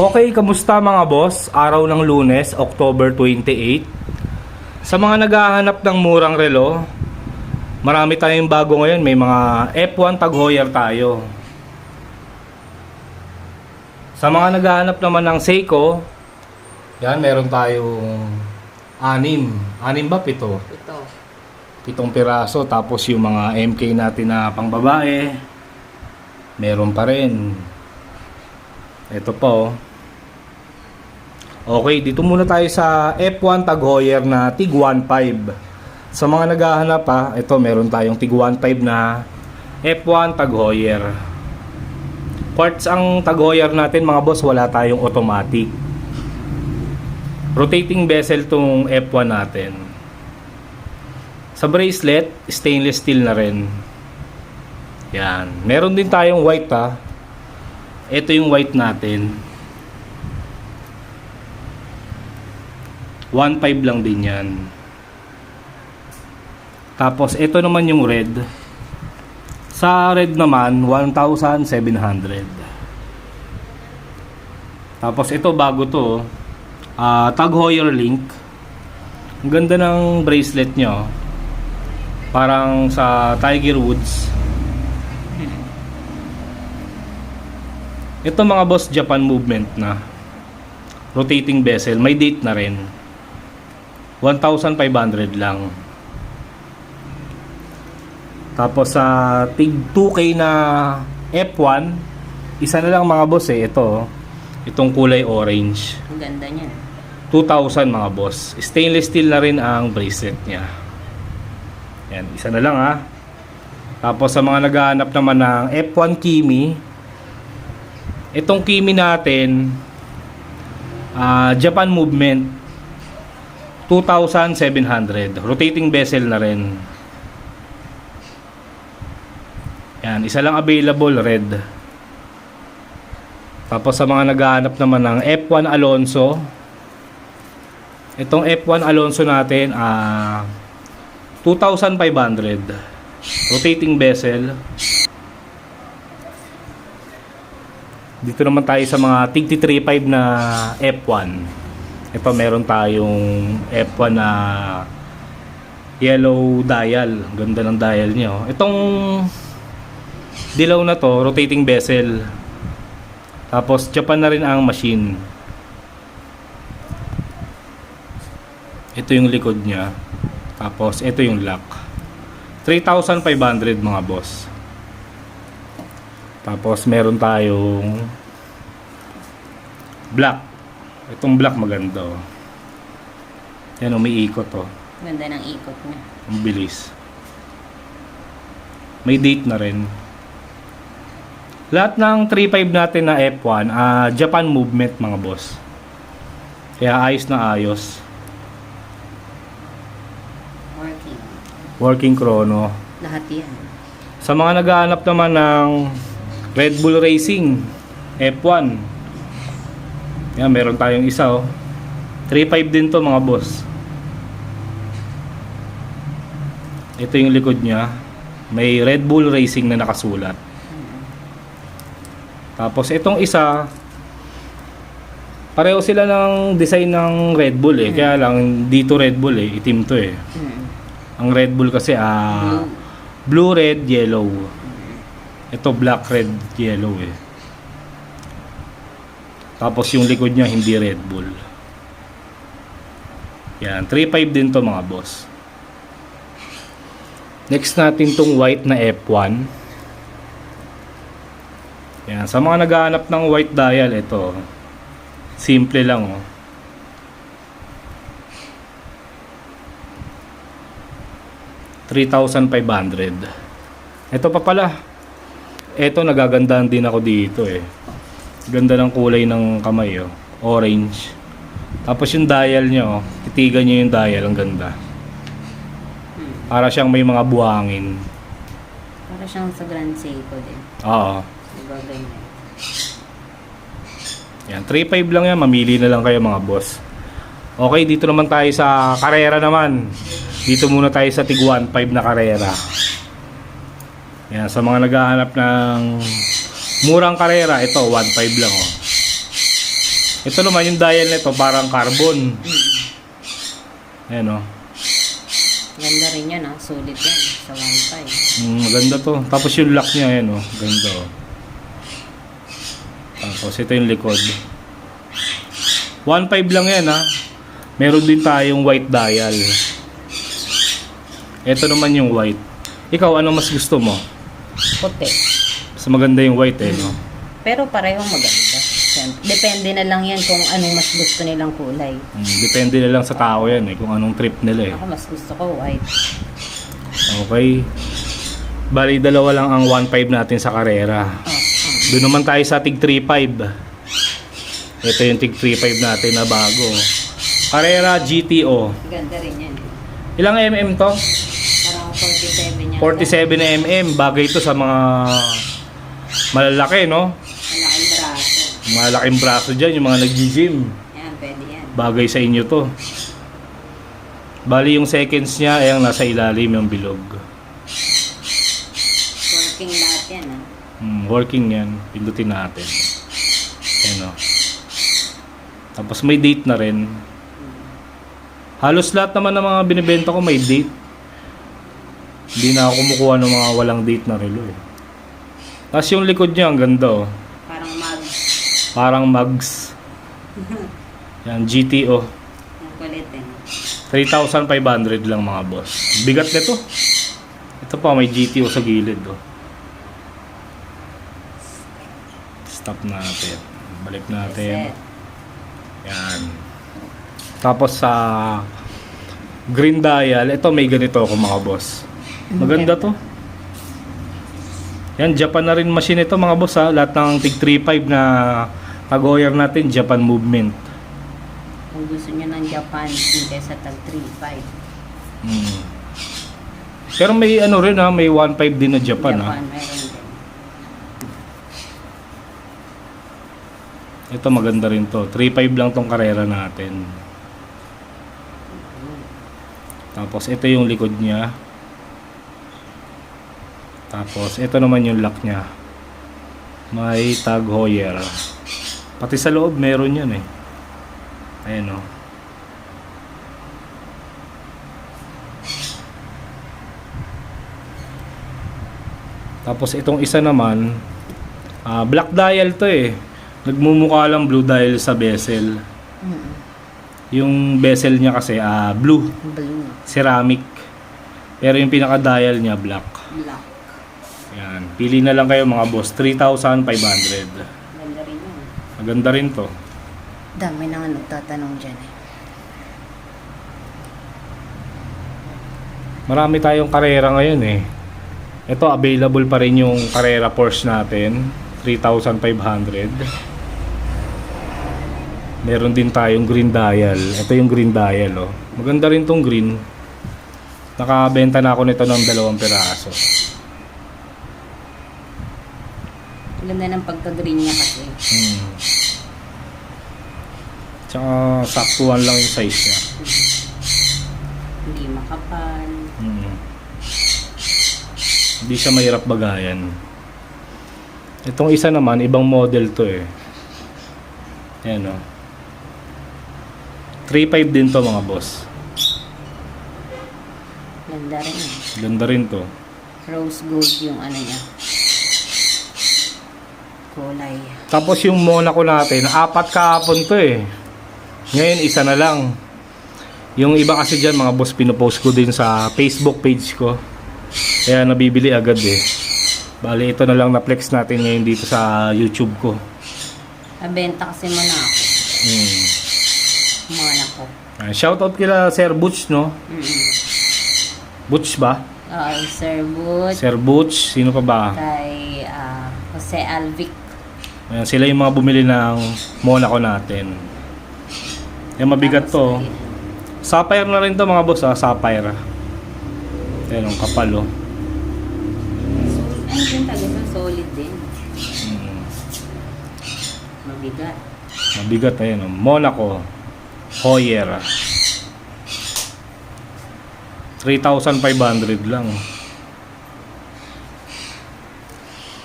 Okay, kamusta mga boss? Araw ng lunes, October 28. Sa mga naghahanap ng murang relo, marami tayong bago ngayon. May mga F1 Tag Heuer tayo. Sa mga naghahanap naman ng Seiko, yan, meron tayong anim. Anim ba? Pito? Ito. pitong piraso tapos yung mga MK natin na pangbabae meron pa rin ito po okay dito muna tayo sa F1 Tag Heuer na TIG 1.5 sa mga naghahanap pa ito meron tayong TIG 1.5 na F1 Tag Heuer parts ang Tag Heuer natin mga boss wala tayong automatic rotating bezel tong F1 natin sa bracelet, stainless steel na rin. Yan. Meron din tayong white ha. Ito yung white natin. 1.5 lang din yan. Tapos ito naman yung red. Sa red naman, 1,700. Tapos ito bago to. ah Tag Heuer Link. Ang ganda ng bracelet nyo. Parang sa Tiger Woods. Ito mga boss Japan movement na. Rotating bezel. May date na rin. 1,500 lang. Tapos sa tig 2K na F1, isa na lang mga boss eh. Ito. Itong kulay orange. Ang ganda niya. 2,000 mga boss. Stainless steel na rin ang bracelet niya. Yan, isa na lang ha. Tapos sa mga naghahanap naman ng F1 Kimi, itong Kimi natin, ah, Japan Movement, 2,700. Rotating bezel na rin. Yan, isa lang available, red. Tapos sa mga naghahanap naman ng F1 Alonso, itong F1 Alonso natin, ah, 2,500. Rotating bezel. Dito naman tayo sa mga tig 35 na F1. Ito meron tayong F1 na yellow dial. Ganda ng dial niya. oh. Itong dilaw na to, rotating bezel. Tapos Japan na rin ang machine. Ito yung likod niya. Tapos, ito yung lock. 3,500 mga boss. Tapos, meron tayong black. Itong black maganda. oh. Yan, umiikot oh. Ganda ng ikot niya. Ang bilis. May date na rin. Lahat ng 3.5 natin na F1, ah, Japan movement mga boss. Kaya ayos na ayos. Working. Working chrono. Lahat yan. Sa mga naghahanap naman ng Red Bull Racing F1. Yan, meron tayong isa oh. 3.5 din to mga boss. Ito yung likod niya. May Red Bull Racing na nakasulat. Tapos itong isa, pareho sila ng design ng Red Bull eh. Kaya lang dito Red Bull eh, itim to eh. Ang Red Bull kasi ah blue, red, yellow. Ito black, red, yellow eh. Tapos yung likod niya hindi Red Bull. Yan, 3.5 din to mga boss. Next natin tong white na F1. Yan, sa mga naghahanap ng white dial, ito. Simple lang oh. $3,500. Ito pa pala. Ito nagagandahan din ako dito eh. Ganda ng kulay ng kamay oh. Orange. Tapos yung dial niya oh. Titigan niyo yung dial. Ang ganda. Para siyang may mga buhangin. Para siyang sa Grand Seiko din. Oo. Diba ganyan? Yan, 3.5 lang yan. Mamili na lang kayo mga boss. Okay, dito naman tayo sa karera naman. Dito muna tayo sa tig 1.5 na karera. Yan, sa mga naghahanap ng murang karera, ito 1.5 lang oh. Ito naman yung dial nito parang carbon. Ayan o. Ganda rin yan ah. Sulit yan sa wifi. Mm, maganda to. Tapos yung lock niya, ayan o. Ganda o. Tapos ito yung likod. 1.5 lang yan ha. Meron din tayong white dial. Ito naman yung white. Ikaw, ano mas gusto mo? Puti. Mas maganda yung white eh, no? Pero parehong maganda. Siyempre, Depende na lang yan kung anong mas gusto nilang kulay. Mm, depende na lang sa tao yan eh, kung anong trip nila eh. Ako mas gusto ko white. Okay. Bali, dalawa lang ang 1.5 natin sa karera. Oh, oh. Doon naman tayo sa TIG 3.5. Ito yung TIG 3.5 natin na bago. Carrera GTO. Ganda rin yan. Ilang mm to? Parang 47 yan. 47 mm. Bagay ito sa mga malalaki, no? Malaking braso. Malaking braso dyan, yung mga nag-gym. Yan, pwede yan. Bagay sa inyo to. Bali yung seconds niya ay ang nasa ilalim yung bilog. Working lahat yan ah. Hmm, working yan. Pindutin natin. Ayan o. Tapos may date na rin. Halos lahat naman ng mga binibenta ko may date. Hindi na ako kumukuha ng mga walang date na relo eh. Tapos yung likod niya, ang ganda oh. Parang mag. Parang mugs. Yan, GTO. Ang kulit eh. 3,500 lang mga boss. Bigat nito. Ito pa, may GTO sa gilid oh. Stop natin. Balik natin. Yan. Tapos sa green dial, ito may ganito ako mga boss. Maganda to. Yan, Japan na rin machine ito mga boss ha. Lahat ng TIG 35 na Kagoyer natin, Japan movement. Kung gusto nyo ng Japan, hindi sa tag 3.5. Hmm. Pero may ano rin ha, may 1.5 din na Japan, ha. Japan, meron din. Ito maganda rin to. 3.5 lang tong karera natin. Tapos ito yung likod niya. Tapos ito naman yung lock niya. May tag Heuer. Pati sa loob meron yan eh. Ayan o. Tapos itong isa naman, ah, black dial to eh. Nagmumukha lang blue dial sa bezel. Mm. Yung bezel niya kasi ah, blue, Blue. ceramic. Pero yung pinaka-dial niya black. Black. Pili na lang kayo mga boss, 3,500. Ganda rin yun. Maganda rin to. Dami na nga nagtatanong dyan eh. Marami tayong karera ngayon eh. Ito, available pa rin yung karera Porsche natin. 3,500. Meron din tayong green dial. Ito yung green dial oh. Maganda rin tong green. Nakabenta na ako nito ng dalawang piraso. Ang Ganda ng pagka-green niya kasi. Hmm. Tsaka saktuhan lang yung size niya. Hindi makapal. Hmm. Hindi siya mahirap bagayan. Itong isa naman, ibang model to eh. Ayan o. 3.5 din to mga boss. Ganda rin eh. Ganda rin to. Rose gold yung ano niya. Kulay. Tapos yung Monaco natin, apat kahapon to eh. Ngayon, isa na lang. Yung iba kasi dyan, mga boss, pinopost ko din sa Facebook page ko. Kaya nabibili agad eh. Bali, ito na lang na-flex natin ngayon dito sa YouTube ko. Nabenta kasi mo na ako. Hmm. Mga nako. Ah, Shoutout kila Sir Butch, no? Mm-mm. Butch ba? Ah, Sir Boot. Sir Butch, sino pa ba? Kay ah, Jose Alvic. Ayan, sila yung mga bumili ng Monaco natin. Yung mabigat to. Sapphire na rin to mga boss, ha? Sapphire. Ayan, ang kapal, oh. Ay, yung talaga solid din. Hmm. Mabigat. Mabigat, ayan, oh. Monaco. Heuer. 3,500 lang.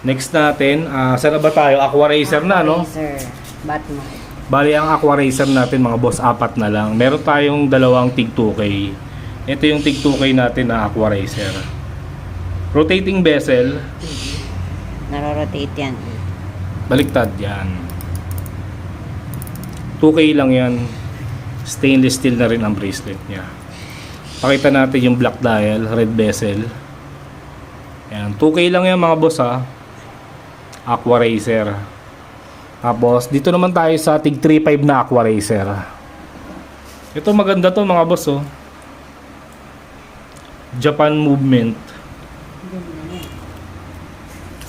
Next natin, ah saan na ba tayo? Aqua Racer na, no? Racer. Batman. Bali, ang Aqua Racer natin mga boss, apat na lang. Meron tayong dalawang TIG 2K. Ito yung TIG 2K natin na Aqua Racer. Rotating bezel, Narorotate yan. baliktad yan. 2K lang yan. Stainless steel na rin ang bracelet niya. Pakita natin yung black dial, red bezel. Yan, 2K lang yan mga boss ha. Aqua Racer. Tapos, dito naman tayo sa TIG 35 na Aqua Racer. Ito maganda to mga boss oh. Japan Movement.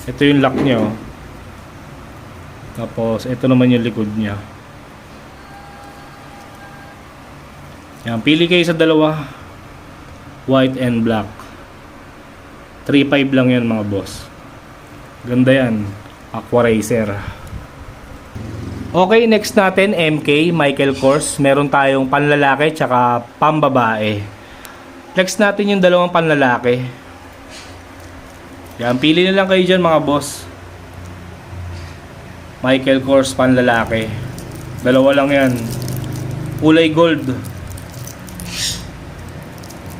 Ito yung lock niya oh. Tapos, ito naman yung likod niya. Yan, pili kayo sa dalawa. White and black. 3.5 lang yan mga boss. Ganda yan. Aqua Racer. Okay, next natin, MK, Michael Kors. Meron tayong panlalaki tsaka pambabae. Next natin yung dalawang panlalaki. Yan, pili na lang kayo dyan mga boss. Michael Kors panlalaki. Dalawa lang yan. Kulay gold.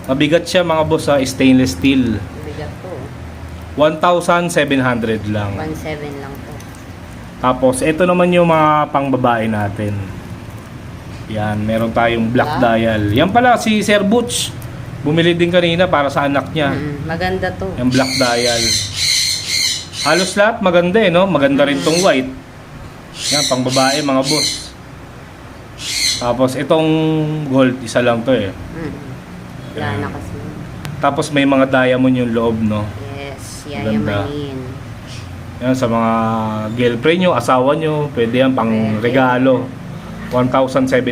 Mabigat siya mga boss sa stainless steel. Bigat to. 1,700 lang. 1.7 lang to. Tapos, ito naman yung mga pangbabae natin. Yan, meron tayong black Black? dial. Yan pala, si Sir Butch. Bumili din kanina para sa anak niya. Mm, maganda to. Yung black dial. Halos lahat maganda eh, no? Maganda rin tong white. Yan, pang babae, mga boss. Tapos, itong gold, isa lang to eh. Mm. Wala Yan. na kasi. Tapos, may mga diamond yung loob, no? Yes, Ganda. yayamanin. Yan, sa mga girlfriend nyo, asawa nyo, pwede yan pang Pwede. regalo. 1,700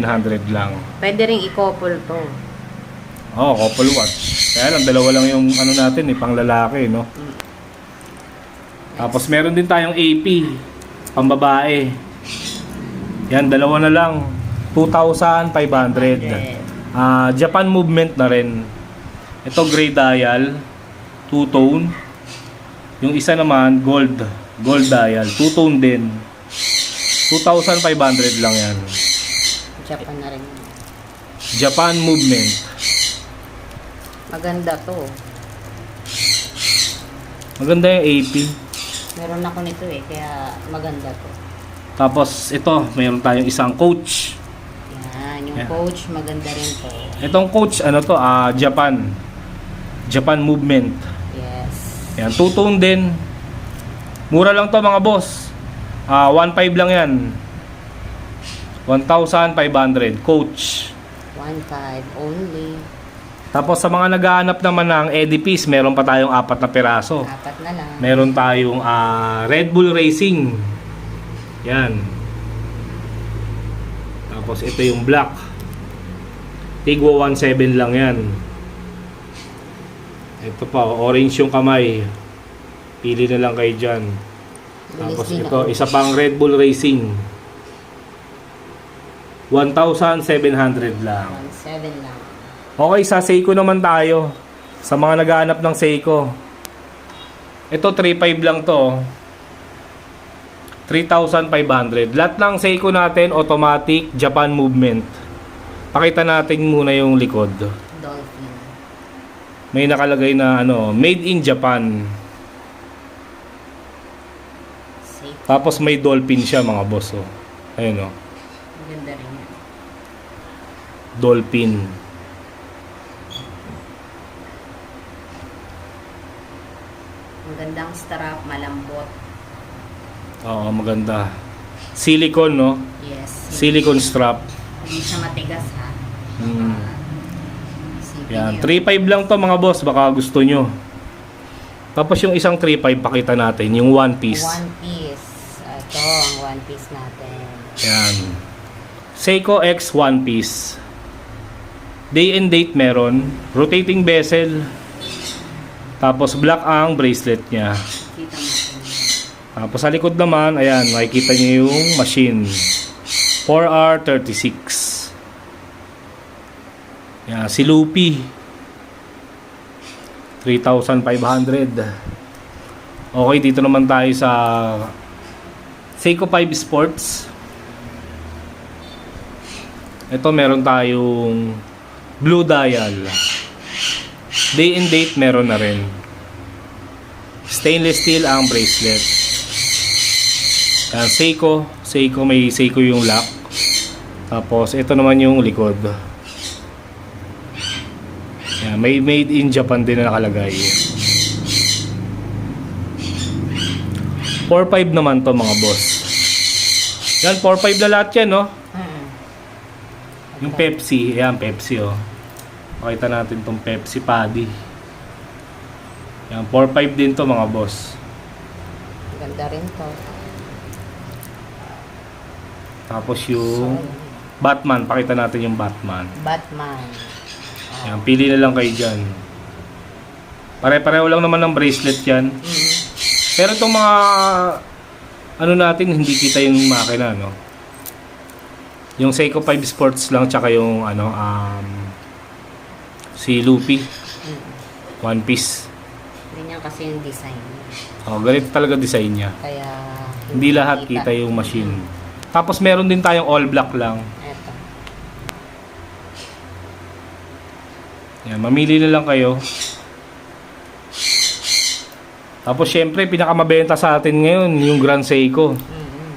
lang. Pwede ring i-couple to. Oh, couple watch. Kaya lang, dalawa lang yung ano natin eh, pang lalaki, no? Tapos meron din tayong AP, pang babae. Yan, dalawa na lang. 2,500. Ah, Japan movement na rin. Ito gray dial, two-tone. Yung isa naman, gold. Gold dial, two-tone din. 2,500 lang yan. Japan na rin. Japan movement. Maganda to. Maganda yung AP. Meron ako nito eh, kaya maganda to. Tapos ito, mayroon tayong isang coach. Yan, yung Yeah. coach, maganda rin to. Itong coach, ano to, ah, Japan. Japan movement. Yes. Yan, two-tone din. Mura lang to mga boss. Ah, 1.5 lang yan. 1,500. Coach. 1.5 only. Tapos sa mga naghahanap naman ng edifice, meron pa tayong apat na piraso. Apat na lang. Meron tayong ah, Red Bull Racing. Yan. Tapos ito yung black. Tigwa 17 lang yan. Ito pa, orange yung kamay. Pili na lang kayo dyan. Tapos ito, isa pang Red Bull Racing. 1,700 lang. 1.7 lang. Okay, sa Seiko naman tayo. Sa mga naghahanap ng Seiko. Ito, 3.5 lang to. 3,500. Lahat ng Seiko natin, automatic, Japan movement. Pakita natin muna yung likod. Dolphin. May nakalagay na ano, made in Japan. Safe. Tapos may dolphin siya mga boss. Oh. Ayun oh. Maganda rin yan. Dolphin. Magandang strap, malambot. Oo, maganda. Silicone, no? Yes. Silicone strap. Hindi siya matigas ha. Hmm. Isipin Yan, niyo. 3.5 lang to mga boss, baka gusto nyo. Tapos yung isang 3.5 pakita natin, yung one piece. One piece. Ito, ang one piece natin. Yan. Seiko X one piece. Day and date meron, rotating bezel. Tapos black ang bracelet niya. Tapos sa likod naman, ayan, makikita niyo yung machine. 4R36. Yan, si Lupi. 3,500. Okay, dito naman tayo sa Seiko 5 Sports. Ito meron tayong blue dial. Day and date meron na rin. Stainless steel ang bracelet. Yan, Seiko. Seiko, may Seiko yung lock. Tapos, ito naman yung likod. May made in Japan din na nakalagay. 4.5 naman to mga boss. Yan, 4.5 na lahat yan, no? Mm. Yung Pepsi, ayan, Pepsi, oh. Pakita natin tong Pepsi Paddy. Yan, 4.5 din to mga boss. Ganda rin to. Tapos yung Batman, pakita natin yung Batman. Batman. Yan, pili na lang kayo dyan. Pare-pareho lang naman ng bracelet yan. Pero itong mga ano natin, hindi kita yung makina, no? Yung Seiko 5 Sports lang, tsaka yung ano, um, si Luffy. One Piece. Ganyan kasi yung design. Oh, ganito talaga design niya. Kaya Hindi lahat kita yung machine. Tapos meron din tayong all black lang. Yan, mamili na lang kayo. Tapos syempre, pinakamabenta sa atin ngayon, yung Grand Seiko. Mm-mm.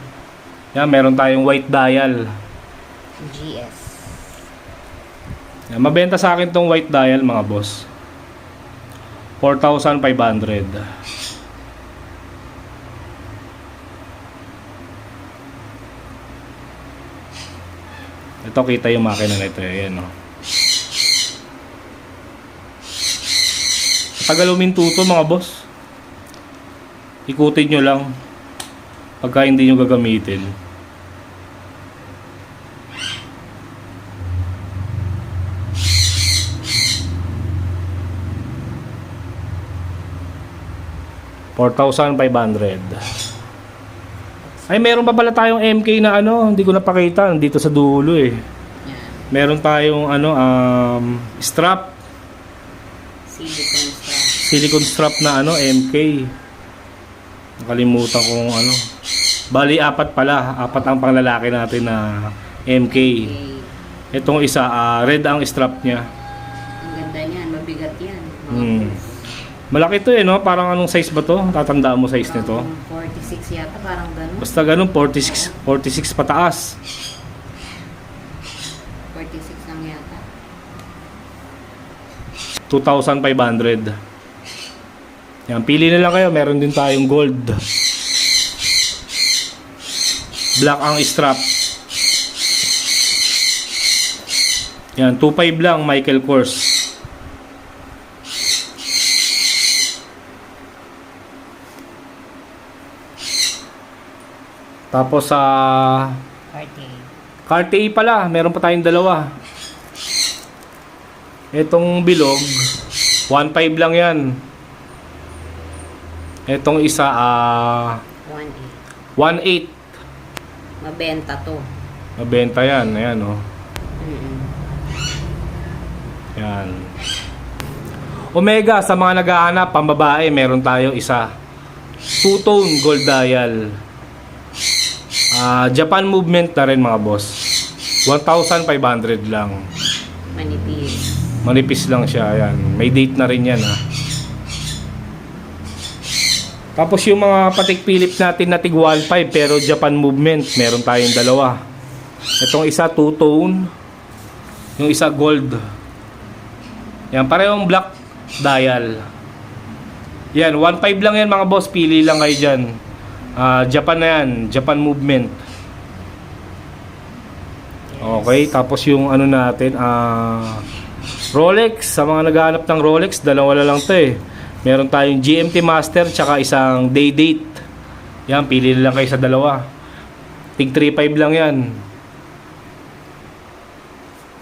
Yan, meron tayong white dial. GS. Yan, mabenta sa akin tong white dial mga boss. 4,500. Ito kita yung makina nito. Ayan o. Tagal umintuto mga boss. Ikutin nyo lang. Pagka hindi nyo gagamitin. $4,500. Ay, meron pa pala tayong MK na ano, hindi ko napakita, dito sa dulo eh. Meron tayong ano, um, strap, strap. Silicone strap na ano, MK. Nakalimutan kong ano. Bali, apat pala. Apat ang panglalaki natin na MK. Itong isa, ah, red ang strap niya. Ang ganda niyan. Mabigat yan. Hmm. Malaki to eh, no? Parang anong size ba to? Tatandaan mo size nito? Parang 46 yata. Parang ganun. Basta ganun, 46, 46 pataas. 46 lang yata. 2,500. Yan, pili na lang kayo. Meron din tayong gold. Black ang strap. Yan, 2.5 lang Michael Kors. Tapos sa Party. Cartier pala, meron pa tayong dalawa. Itong bilog, 1.5 lang yan. Itong isa, ah, 1.8. 1.8. Mabenta to. Mabenta yan, ayan oh. Mm-mm. Yan. Omega, sa mga naghahanap, pambabae, meron tayong isa. Two-tone gold dial. Ah, Japan movement na rin mga boss. 1,500 lang. Manipis. Manipis lang siya, ayan. May date na rin yan, ha. Tapos yung mga patik Philip natin na tig 1.5 pero Japan movement, meron tayong dalawa. Itong isa two-tone, yung isa gold. Yan, parehong black dial. Yan, 1.5 lang yan mga boss, pili lang kayo dyan. Ah, Japan na yan, Japan movement. Okay, tapos yung ano natin, ah Rolex, sa mga naghahanap ng Rolex, dalawa na lang 'to eh. Meron tayong GMT Master tsaka isang day date. Yan, pili lang kayo sa dalawa. Tig 3.5 lang 'yan.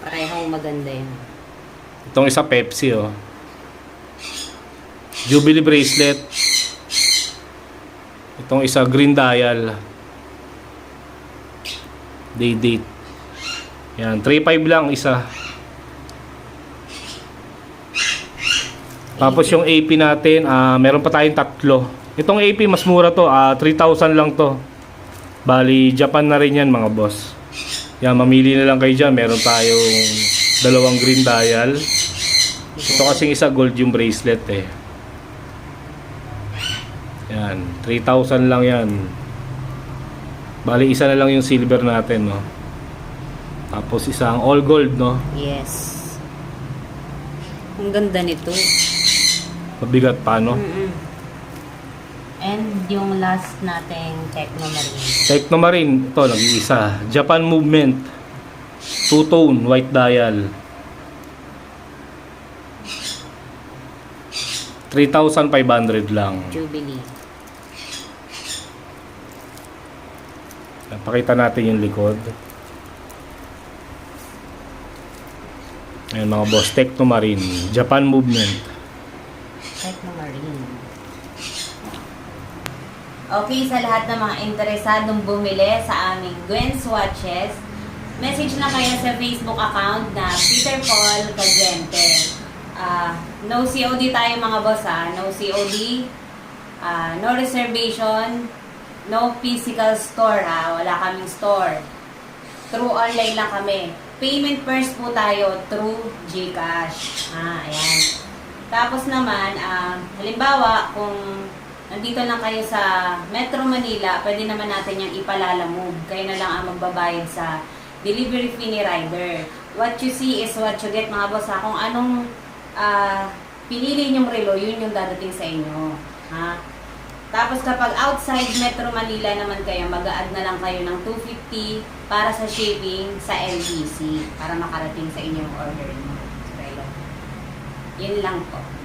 Parehong maganda yan. Itong isa Pepsi oh. Jubilee bracelet. Itong isa green dial. Day date. Yan, 3.5 lang isa. Tapos yung AP natin, ah meron pa tayong tatlo. Itong AP mas mura to, ah 3,000 lang to. Bali, Japan na rin yan mga boss. Yan, mamili na lang kayo dyan. Meron tayong dalawang green dial. Ito kasing isa gold yung bracelet eh. Yan, 3,000 lang yan. Bali, isa na lang yung silver natin, no? Tapos isang all gold, no? Yes. Ang ganda nito. Mabigat pa, no? Mm-mm. And yung last nating Technomarine. Technomarine, ito, nag-iisa. Japan Movement. Two-tone, white dial. 3,500 lang. Jubilee. Pakita natin yung likod. Ayan mga boss, Technomarine. Japan Movement. Technomarine. Okay, sa lahat ng mga interesadong bumili sa aming Gwen Swatches, message na kayo sa Facebook account na Peter Paul Cagente. Ah, no COD tayo mga boss ha. No COD, ah, no reservation, no physical store ha. Wala kaming store. Through online lang kami. Payment first po tayo through GCash. Ah, ayan. Tapos naman, ah, halimbawa, kung nandito lang kayo sa Metro Manila, pwede naman natin yung ipalalamove. Kayo na lang ang magbabayad sa delivery fee ni rider. What you see is what you get, mga boss. Ha? Kung anong ah, pinili nyong relo, yun yung dadating sa inyo. Ha? Tapos kapag outside Metro Manila naman kayo, mag-add na lang kayo ng 250 para sa shipping sa LBC para makarating sa inyo yung order nyo. Yun lang po.